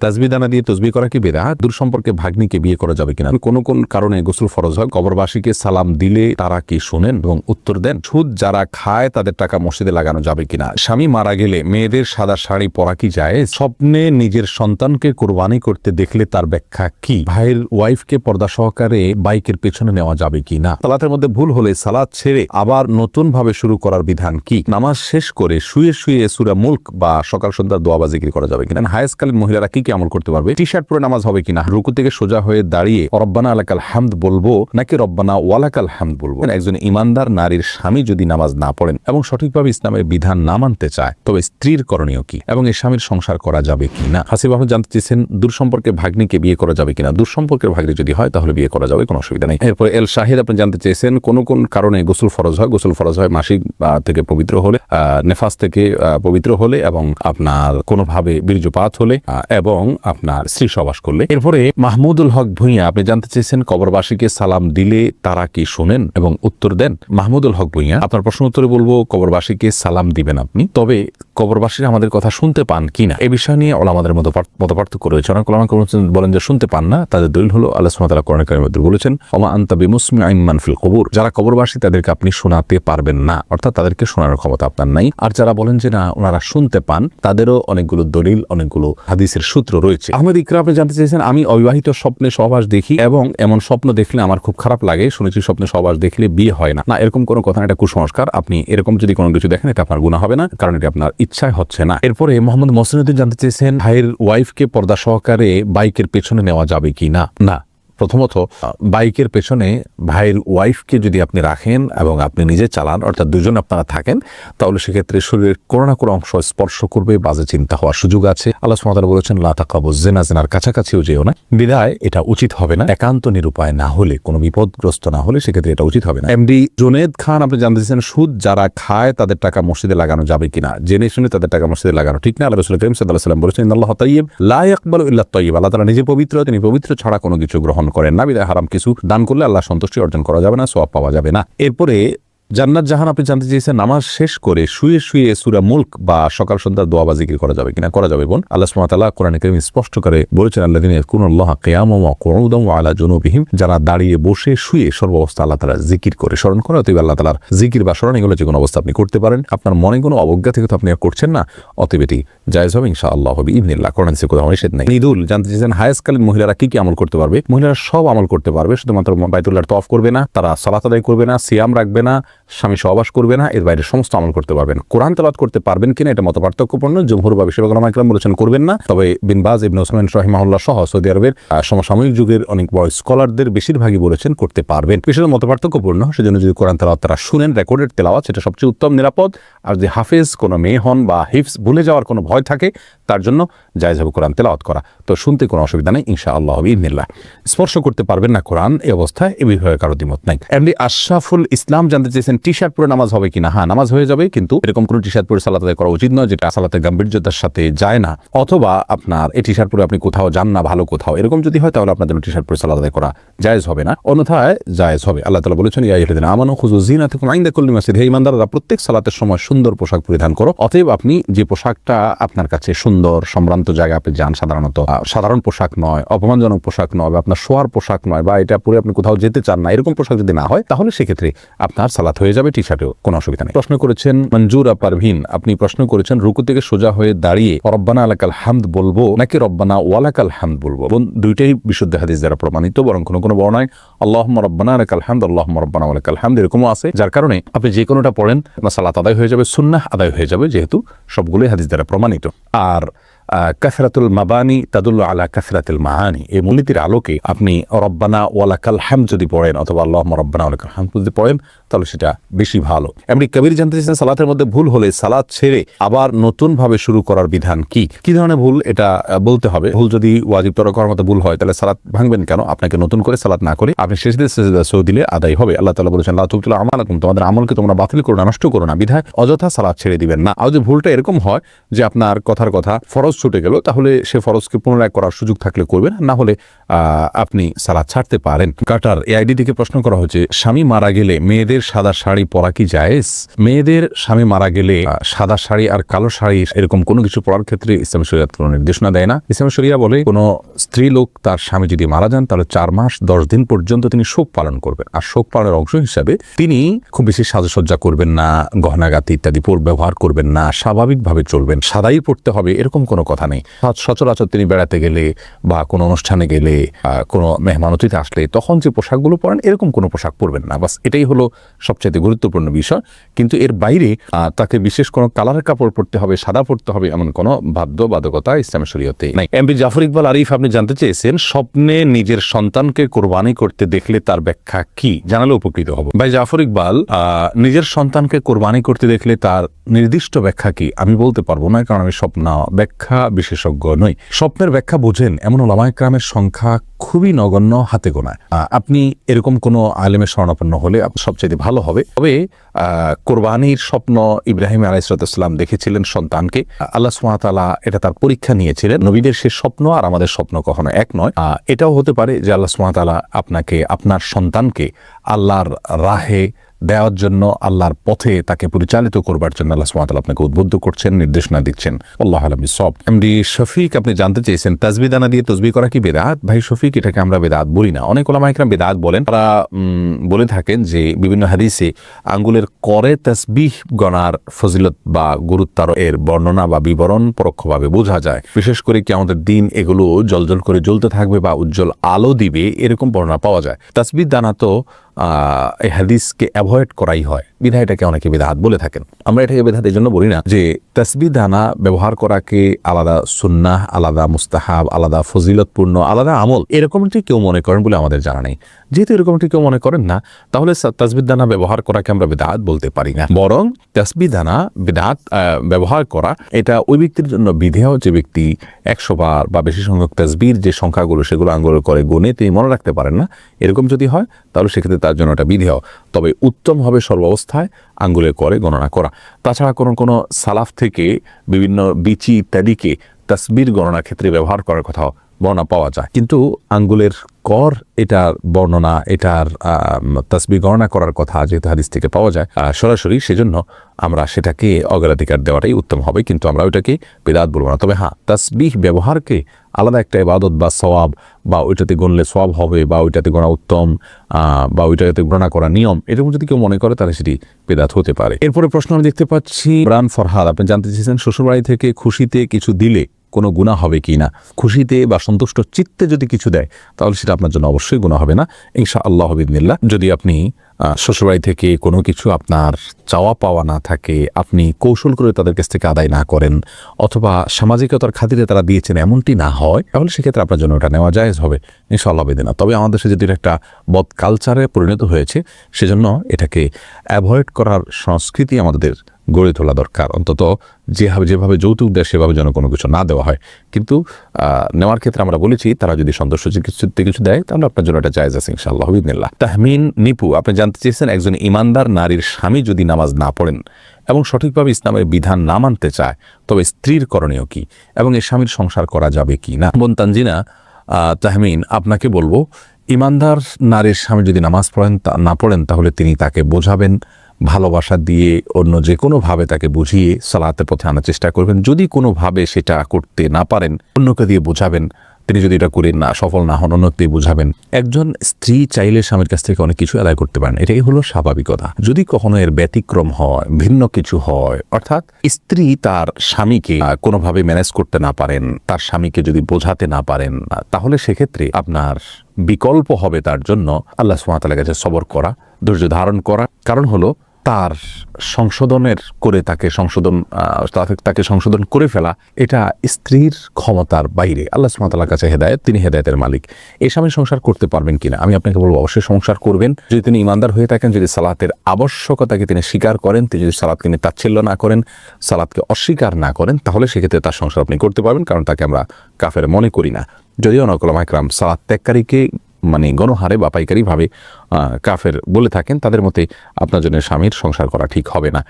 তাজবি দানা দিয়ে তসবি করা কি বেদা দূর সম্পর্কে ভাগ্নিকে বিয়ে করা যাবে কিনা? কোন কোন কারণে গোসল ফরজ হয়? কবরবাসীকে সালাম দিলে তারা কি শোনেন এবং উত্তর দেন? সুদ যারা খায় তাদের টাকা মসজিদে লাগানো যাবে কিনা? স্বামী মারা গেলে মেয়েদের সাদা শাড়ি পরা কি যায় স্বপ্নে নিজের সন্তানকে কোরবানি করতে দেখলে তার ব্যাখ্যা কি? ভাইয়ের ওয়াইফকে পর্দা সহকারে বাইকের পেছনে নেওয়া যাবে কি না সালাতের মধ্যে ভুল হলে সালাত ছেড়ে আবার নতুন ভাবে শুরু করার বিধান কি? নামাজ শেষ করে শুয়ে শুয়ে সুরা মুল্ক বা সকাল সন্ধ্যা দোয়া বা করা যাবে কিনা? হায়াসকালীন মহিলারা কি কি আমল করতে পারবে? টি শার্ট পরে নামাজ হবে কিনা? রুকু থেকে সোজা হয়ে দাঁড়িয়ে রব্বানা আলাকাল হামদ বলব নাকি রব্বানা ওয়ালাকাল হামদ বলব? একজন ইমানদার নারীর স্বামী যদি নামাজ না পড়েন এবং সঠিকভাবে ইসলামের বিধান না মানতে চায় তবে স্ত্রীর করণীয় কি? এবং এই স্বামীর সংসার করা যাবে কিনা? হাসিব আহমদ জানতে চেয়েছেন দূর সম্পর্কে ভাগ্নিকে বিয়ে করা যাবে কিনা? দূর সম্পর্কের ভাগ্নি যদি হয় তাহলে বিয়ে করা যাবে কোনো অসুবিধা নেই। এরপর এল শাহিদ আপনি জানতে চেয়েছেন কোন কোন কারণে গোসল ফরজ হয়? গোসল ফরজ হয় মাসিক থেকে পবিত্র হলে নেফাস থেকে পবিত্র হলে এবং আপনার কোনোভাবে বীর্যপাত হলে আহ, এবং আপনার স্ত্রী সবাস করলে। এরপরে মাহমুদুল হক ভূঁইয়া, আপনি জানতে চেয়েছেন কবরবাসীকে সালাম দিলে তারা কি শোনেন এবং উত্তর দেন? মাহমুদুল হক ভূঁইয়া, আপনার প্রশ্ন উত্তরে বলব, কবরবাসীকে সালাম দিবেন আপনি। তবে কবরবাসীরা আমাদের কথা শুনতে পান কিনা? এ বিষয় নিয়ে ওলামাদের মতো মত পার্থক্য রয়েছে। অনেক ওলামা বলেন যে শুনতে পান না। তাদের দলিল হলো আল্লাহ বলেছেন ওমা আন্তা বিমুসমি আইমান ফিল কবুর। যারা কবরবাসী তাদেরকে আপনি শোনাতে পারবেন না। অর্থাৎ তাদেরকে শোনানোর ক্ষমতা আপনার নাই। আর যারা বলেন যে না ওনারা শুনতে পান তাদেরও অনেকগুলো দলিল অনেকগুলো হাদিসের সূত্র রয়েছে। আহমেদ ইকরা আপনি জানতে চেয়েছেন আমি অবিবাহিত স্বপ্নে সহবাস দেখি এবং এমন স্বপ্ন দেখলে আমার খুব খারাপ লাগে। শুনেছি স্বপ্নে সহবাস দেখলে বিয়ে হয় না। না এরকম কোনো কথা না, এটা কুসংস্কার। আপনি এরকম যদি কোনো কিছু দেখেন এটা আপনার গুণা হবে না কারণ এটা আপনার ইচ্ছায় হচ্ছে না। এরপরে মোহাম্মদ মোসিনুদ্দিন জানতে চেয়েছেন, ভাইয়ের ওয়াইফকে পর্দা সহকারে বাইকের পেছনে নেওয়া যাবে কি না না। প্রথমত বাইকের পেছনে ভাইয়ের ওয়াইফকে যদি আপনি রাখেন এবং আপনি নিজে চালান, অর্থাৎ দুজন আপনারা থাকেন, তাহলে সেক্ষেত্রে শরীরের কোনো না কোনো অংশ স্পর্শ করবে, বাজে চিন্তা হওয়ার সুযোগ আছে। আল্লাহ সুমাতারা বলেছেন লাতাকাবু জেনা জেনার কাছাকাছিও যেও না। বিদায়, এটা উচিত হবে না। একান্ত নিরুপায় না হলে, কোনো বিপদগ্রস্ত না হলে সেক্ষেত্রে এটা উচিত হবে না। এমডি জুনেদ খান, আপনি জানতে চাইছেন, সুদ যারা খায় তাদের টাকা মসজিদে লাগানো যাবে কিনা? জেনে শুনে তাদের টাকা মসজিদে লাগানো ঠিক না। আল্লাহ রসুল করিম সাল্লাহ সাল্লাম বলেছেন আল্লাহ তাইব লা ইয়াকবালু ইল্লা তাইব আল্লাহ তাআলা নিজে পবিত্র, তিনি পবিত্র ছাড়া কোনো কিছু গ্রহণ করেন না। বিদায় হারাম কিছু দান করলে আল্লাহ সন্তুষ্টি অর্জন করা যাবে না সোয়াব পাওয়া যাবে না। এরপরে জান্নাত জাহান আপনি জানতে চেয়েছেন, নামাজ শেষ করে শুয়ে শুয়ে সুরা মুল্ক বা সকাল সন্ধ্যা দোয়া বা জিকির করা যাবে কিনা? করা যাবে, বোন। আল্লাহ সুবহানাহু কোরআন কারীম স্পষ্ট করে বলেছেন আল্লাহ দিন কুনুল্লাহ কিয়ামা ওয়া কুউদাম ওয়া আলা জুনুবিহিম, যারা দাঁড়িয়ে বসে শুয়ে সর্বাবস্থা আল্লাহ তাআলা জিকির করে স্মরণ করে, অতএব আল্লাহ তাআলার জিকির বা স্মরণ এগুলো যে কোনো অবস্থা আপনি করতে পারেন। আপনার মনে কোনো অবজ্ঞা থেকে তো আপনি করছেন না, অতএব এটি জায়েজ হবে ইনশাআল্লাহ হবে ইবনিল্লাহ কোরআন সে কোথাও নিষেধ নেই। ঈদুল জানতে চেয়েছেন হায়াসকালীন মহিলারা কি কি আমল করতে পারবে? মহিলারা সব আমল করতে পারবে, শুধুমাত্র বাইতুল্লাহর তফ করবে না, তারা সালাত আদায় করবে না, সিয়াম রাখবে না স্বামী সহবাস করবে না, এর বাইরে সমস্ত আমল করতে পারবেন কোরআন তেলাওয়াত করতে পারবেন কিনা এটা মত পার্থক্যপূর্ণ জমহুর বা ইকরাম বলেছেন করবেন না। তবে বিন বাজ, ইবনে ওসমান রহিমাহুল্লাহ সহ সৌদি আরবের সমসাময়িক যুগের অনেক বড় স্কলারদের বেশিরভাগই বলেছেন করতে পারবেন। বিষয়টা মত পার্থক্যপূর্ণ সেজন্য যদি কোরআন তেলাওয়াত তারা শুনেন, রেকর্ডেড তেলাওয়াত, সেটা সবচেয়ে উত্তম, নিরাপদ। আর যে হাফেজ, কোনো মেয়ে হন বা হিফস ভুলে যাওয়ার কোনো ভয় থাকে, তার জন্য জায়জ হবে কোরআন তেলাওয়াত করা। তো শুনতে কোনো অসুবিধা নেই ইনশা আল্লাহ ইবনিল্লাহ স্পর্শ করতে পারবেন না কোরআন, এই অবস্থায়, এ বিষয়ে কারও দ্বিমত নাই। এমনি আশরাফুল ইসলাম জানতে চেয়েছেন টি শার্ট পরে নামাজ হবে কিনা? হ্যাঁ নামাজ হয়ে যাবে, কিন্তু এরকম কোনো টি শার্ট পরে সালাত আদায় করা উচিত নয়, যেটা সালাতের গাম্ভীর্যতার সাথে যায় না। অথবা আপনার, এই টি শার্ট পরে আপনি কোথাও যান না, ভালো কোথাও। এরকম যদি হয়, তাহলে জন্য টি শার্ট পরে সালাত আদায় করা জায়েজ হবে না। অন্যথায় জায়েজ হবে। আল্লাহ তালা বলেছেন, ইয়া ইহদিন আমানো খুজু জিনা থেকে আইন্দা কল্লি মাসিদ হে ইমানদাররা প্রত্যেক সালাতের সময় সুন্দর পোশাক পরিধান করো। অতএব আপনি যে পোশাকটা আপনার কাছে সুন্দর, সম্ভ্রান্ত জায়গায় আপনি যান, সাধারণত সাধারণ পোশাক নয়, অপমানজনক পোশাক নয়, বা আপনার শোয়ার পোশাক নয়, বা এটা পরে আপনি কোথাও যেতে চান না, এরকম পোশাক যদি না হয়, তাহলে সেক্ষেত্রে আপনার সালাত হয়ে যাবে টি শার্টেও কোনো অসুবিধা নেই। প্রশ্ন করেছেন মঞ্জুরা পারভিন আপনি প্রশ্ন করেছেন রুকু থেকে সোজা হয়ে দাঁড়িয়ে রব্বানা আলাকাল হামদ বলব নাকি রব্বানা ওয়ালাকাল হামদ বলব? বোন, দুইটাই বিশুদ্ধ হাদিস দ্বারা প্রমাণিত বরং কোনো কোনো বর্ণায় আল্লাহ রব্বানা আলাকাল হামদ আল্লাহ রব্বানা ওয়ালাকাল হামদ এরকমও আছে যার কারণে আপনি যে কোনোটা পড়েন আপনার সালাত আদায় হয়ে যাবে সুন্নাহ আদায় হয়ে যাবে যেহেতু সবগুলোই হাদিস দ্বারা প্রমাণিত। আর কাসরাতুল মাবানি তাদুল্ল আলা কাসরাতুল মাহানি এই মূলনীতির আলোকে আপনি রব্বানা ওয়ালাকাল হাম যদি পড়েন অথবা আল্লাহ রব্বানা ওয়ালাকাল হাম যদি পড়েন তাহলে সেটা বেশি ভালো। এমনি কবির জানতে চাইছেন সালাতের মধ্যে ভুল হলে সালাত ছেড়ে আবার নতুন ভাবে শুরু করার বিধান কি? কি ধরনের ভুল এটা বলতে হবে? ভুল যদি ওয়াজিব তরক করার মতো ভুল হয়, তাহলে সালাত ভাঙবেন কেন? আপনাকে নতুন করে সালাত না করে আপনি শেষ দিয়ে সেজদা সৌ দিলে আদায় হবে। আল্লাহ তাআলা বলেছেন, লা তুবতিলু আমালাকুম তোমাদের আমলকে তোমরা বাতিল করো না, নষ্ট করো না। বিধায় অযথা সালাত ছেড়ে দিবেন না। আর যদি ভুলটা এরকম হয় যে আপনার কথার কথা ফরজ ছুটে গেল, তাহলে সে ফরজকে পুনরায় করার সুযোগ থাকলে করবেন না। হলে আপনি সালাদ ছাড়তে পারেন। কাটার এই আইডি থেকে প্রশ্ন করা হচ্ছে স্বামী মারা গেলে মেয়েদের মেয়েদের সাদা শাড়ি পরা কি জায়েজ? মেয়েদের স্বামী মারা গেলে সাদা শাড়ি আর কালো শাড়ি এরকম কোনো কিছু পরার ক্ষেত্রে ইসলাম শরিয়াত কোনো নির্দেশনা দেয় না। ইসলাম শরিয়া বলে, কোনো স্ত্রী লোক তার স্বামী যদি মারা যান, তাহলে চার মাস, দশ দিন পর্যন্ত তিনি শোক পালন করবেন। আর শোক পালনের অংশ হিসাবে তিনি খুব বেশি সাজসজ্জা করবেন না, গহনাগাতি ইত্যাদি ব্যবহার করবেন না, স্বাভাবিকভাবে চলবেন, সাদাই পড়তে হবে, এরকম কোনো কথা নেই। সচরাচর তিনি বেড়াতে গেলে বা কোনো অনুষ্ঠানে গেলে কোনো মেহমান অতিথি আসলে তখন যে পোশাকগুলো পরেন, এরকম কোনো পোশাক পরবেন না। বাস এটাই হলো সবচেয়ে গুরুত্বপূর্ণ বিষয়। কিন্তু এর বাইরে তাকে বিশেষ কোনো কালারের কাপড় পরতে হবে, সাদা পরতে হবে এমন কোনো বাধ্যবাধকতা ইসলামের শরীয়তে নাই। এমপি জাফর ইকবাল আরিফ, আপনি জানতে চেয়েছেন, স্বপ্নে নিজের সন্তানকে কোরবানি করতে দেখলে তার ব্যাখ্যা কি? জানালে উপকৃত হব। ভাই জাফর ইকবাল নিজের সন্তানকে কোরবানি করতে দেখলে তার নির্দিষ্ট ব্যাখ্যা কি? আমি বলতে পারব না, কারণ আমি স্বপ্ন, ব্যাখ্যা বিশেষজ্ঞ নই। স্বপ্নের ব্যাখ্যা বোঝেন, এমন ওলামাইক্রামের সংখ্যা খুবই নগণ্য, হাতে গোনায় আপনি এরকম কোনো আলেমের স্বর্ণাপন্ন হলে আপ- সবচেয়ে ভালো হবে। তবে কোরবানির স্বপ্ন ইব্রাহিম আলাইসালাম দেখেছিলেন সন্তানকে। আল্লাহ সুমাতালা এটা তার পরীক্ষা নিয়েছিলেন। নবীদের সে স্বপ্ন আর আমাদের স্বপ্ন কখনো এক নয়। এটাও হতে পারে যে আল্লাহ সুমাতালা আপনাকে, আপনার সন্তানকে আল্লাহর রাহে দেওয়ার জন্য আল্লাহর পথে তাকে পরিচালিত করবার জন্য আল্লাহ সুমাতাল আপনাকে উদ্বুদ্ধ করছেন, নির্দেশনা দিচ্ছেন। আল্লাহ আলমী সব। এমডি শফিক, আপনি জানতে চেয়েছেন তাজবি দানা দিয়ে তসবি করা কি বেদাত? ভাই শফিক, এটাকে আমরা বেদাত বলি না। অনেক ওলামাইকরাম বেদাত বলেন। তারা বলে থাকেন যে বিভিন্ন হাদিসে আঙ্গুলের করে তসবিহ গণার ফজিলত বা গুরুত্বার এর বর্ণনা বা বিবরণ পরোক্ষভাবে বোঝা যায়। বিশেষ করে কি আমাদের দিন এগুলো জলজল করে জ্বলতে থাকবে বা উজ্জ্বল আলো দিবে, এরকম বর্ণনা পাওয়া যায়। তাসবিহ দানা তো এই হাদিসকে অ্যাভয়েড করাই হয়। বিধায় এটাকে অনেকে বেদাত বলে থাকেন। আমরা এটাকে বেদাত এই জন্য বলি না যে তসবি দানা ব্যবহার করাকে আলাদা সুন্নাহ আলাদা মুস্তাহাব আলাদা ফজিলতপূর্ণ আলাদা আমল এরকমটি কেউ মনে করেন বলে আমাদের জানা নেই। যেহেতু এরকমটি কেউ মনে করেন না তাহলে তসবি দানা ব্যবহার করাকে আমরা বেদাত বলতে পারি না। বরং তসবি দানা আহ, ব্যবহার করা এটা ওই ব্যক্তির জন্য বিধেয় যে ব্যক্তি একশো বার বা বেশি সংখ্যক তসবির যে সংখ্যাগুলো সেগুলো আঙ্গুল করে গুনে তিনি মনে রাখতে পারেন না এরকম যদি হয় তাহলে সেক্ষেত্রে তার জন্য এটা বিধেয়। তবে উত্তম হবে সর্বাবস্থায় আঙ্গুলে করে গণনা করা। তাছাড়া কোনো কোনো সালাফ থেকে বিভিন্ন বিচি ইত্যাদিকে তসবির গণনা ক্ষেত্রে ব্যবহার করার কথাও বর্ণনা পাওয়া যায়। কিন্তু আঙ্গুলের কর এটার বর্ণনা, এটার তসবি গণনা করার কথা যেহেতু হাদিস থেকে পাওয়া যায় সরাসরি সেজন্য আমরা সেটাকে অগ্রাধিকার দেওয়াটাই উত্তম হবে, কিন্তু আমরা ওইটাকে বেদাত বলব না। তবে হ্যাঁ তসবিহ ব্যবহারকে আলাদা একটা ইবাদত বা সওয়াব বা ওইটাতে গণলে সওয়াব হবে বা ওইটাতে গণা উত্তম বা ওইটাতে গণনা করা নিয়ম, এরকম যদি কেউ মনে করে তাহলে সেটি বেদাত হতে পারে। এরপরে প্রশ্ন আমি দেখতে পাচ্ছি, ইমরান ফরহাদ, আপনি জানতে চেয়েছেন শ্বশুরবাড়ি থেকে খুশিতে কিছু দিলে কোনো গুণা হবে কি না? খুশিতে বা সন্তুষ্ট চিত্তে যদি কিছু দেয়, তাহলে সেটা আপনার জন্য অবশ্যই গুণা হবে না। ইনশা আল্লাহ হবিদিল্লা যদি আপনি শ্বশুরবাড়ি থেকে কোনো কিছু আপনার চাওয়া পাওয়া না থাকে, আপনি কৌশল করে তাদের কাছ থেকে আদায় না করেন, অথবা সামাজিকতার খাতিরে তারা দিয়েছেন এমনটি না হয়, তাহলে সেক্ষেত্রে আপনার জন্য ওটা নেওয়া জায়েজ হবে। ইনশাআল্লাহ বেদিনা তবে আমাদের দেশে যদি এটা একটা বদ কালচারে পরিণত হয়েছে, সেজন্য এটাকে অ্যাভয়েড করার সংস্কৃতি আমাদের গড়ে তোলা দরকার। অন্তত যেভাবে যেভাবে যৌতুক দেয়, সেভাবে যেন কোনো কিছু না দেওয়া হয়। কিন্তু নেওয়ার ক্ষেত্রে আমরা বলেছি, তারা যদি সন্তোষ চিকিৎসা কিছু দেয়, তাহলে আপনার জন্য এটা জায়জ আছে, ইনশাআল্লাহ, বিদিনিল্লাহ। তাহমিন, নিপু, আপনি জানতে চেয়েছেন, একজন ইমানদার নারীর স্বামী যদি নামাজ না পড়েন এবং সঠিকভাবে ইসলামের বিধান না মানতে চায়, তবে স্ত্রীর করণীয় কি? এবং এই স্বামীর সংসার করা যাবে কি না? বোন তানজিনা তাহমিন, আপনাকে বলব, ইমানদার নারীর স্বামী যদি নামাজ পড়েন না পড়েন, তাহলে তিনি তাকে বোঝাবেন। ভালোবাসা দিয়ে অন্য যে কোনোভাবে তাকে বুঝিয়ে সালাতের পথে আনার চেষ্টা করবেন। যদি কোনোভাবে সেটা করতে না পারেন, অন্যকে দিয়ে বোঝাবেন, তিনি যদি এটা করে না, সফল না হন, অন্যকে দিয়ে বোঝাবেন। একজন স্ত্রী চাইলে স্বামীর কাছ থেকে অনেক কিছু আদায় করতে পারেন। এটাই হলো স্বাভাবিকতা যদি কখনো এর ব্যতিক্রম হয়, ভিন্ন কিছু হয়, অর্থাৎ স্ত্রী তার স্বামীকে কোনোভাবে ম্যানেজ করতে না পারেন, তার স্বামীকে যদি বোঝাতে না পারেন, তাহলে সেক্ষেত্রে আপনার বিকল্প হবে তার জন্য আল্লাহ সুমাতালের কাছে সবর করা, ধৈর্য ধারণ করা। কারণ হলো তার সংশোধনের করে তাকে সংশোধন তাকে- সংশোধন করে ফেলা, এটা স্ত্রীর ক্ষমতার বাইরে। আল্লাহ সুমাতালার কাছে হেদায়ত, তিনি হেদায়তের মালিক। এই স্বামী সংসার করতে পারবেন কিনা? আমি আপনাকে বলব, অবশ্যই সংসার করবেন। যদি তিনি ইমানদার হয়ে থাকেন, যদি সালাতের আবশ্যকতাকে তিনি স্বীকার করেন, তিনি যদি সালাদকে তিনি তাচ্ছিল্য না করেন সালাদকে অস্বীকার না করেন, তাহলে সেক্ষেত্রে তার সংসার আপনি করতে পারবেন, কারণ তাকে আমরা কাফের মনে করি না। যদিও নকলাম একরাম সালাদ ত্যাগকারীকে মানে গণহারে বা পাইকারিভাবে কাফের বলে থাকেন, তাদের মতে আপনার জন্য স্বামীর সংসার করা ঠিক হবে না।